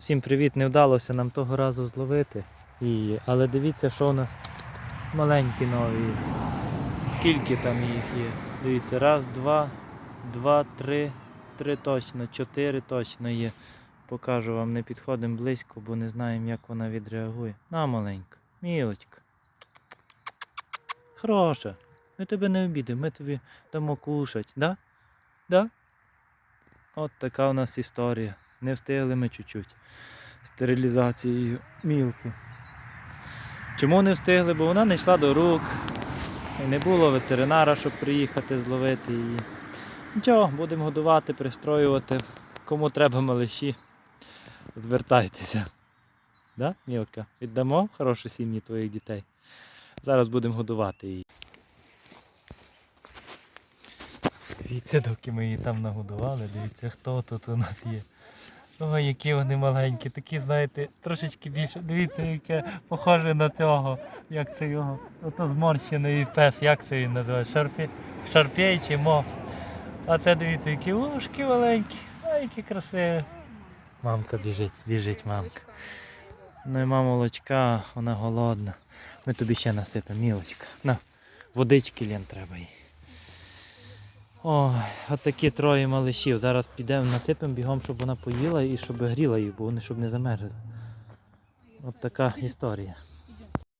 Всім привіт! Не вдалося нам того разу зловити її. Але дивіться, що у нас маленькі нові. Скільки там їх є? Дивіться, раз, два, два, три, три точно, чотири точно є. Покажу вам, не підходимо близько, бо не знаємо, як вона відреагує. На маленька, мілочка. Хороша. Ми тебе не обідемо, ми тобі дамо кушать, да? Да? От така у нас історія. Не встигли ми чуть-чуть стерилізацією мілку. Чому не встигли? Бо вона не йшла до рук. І не було ветеринара, щоб приїхати зловити її. Нічого, будемо годувати, пристроювати. Кому треба малиші, звертайтеся. Да, Мілка? Віддамо хороші сім'ї твоїх дітей. Зараз будемо годувати її. Дивіться, доки ми її там нагодували, дивіться, хто тут у нас є. Ой, які вони маленькі, такі, знаєте, трошечки більше. Дивіться, яке похоже на цього. Як це його? Ото зморщений пес, як це він називає? Шарпі... Шарпей чи мопс. А це дивіться, які ушки маленькі. Ой, які красиві. Мамка біжить, біжить мамка. Ну і мама молочка, вона голодна. Ми тобі ще насипемо, мілочка. На, водички лін треба їй. Ой, от такі троє малишів. Зараз підемо насипемо бігом, щоб вона поїла і щоб гріла їх, бо вони щоб не замерзли. От така історія.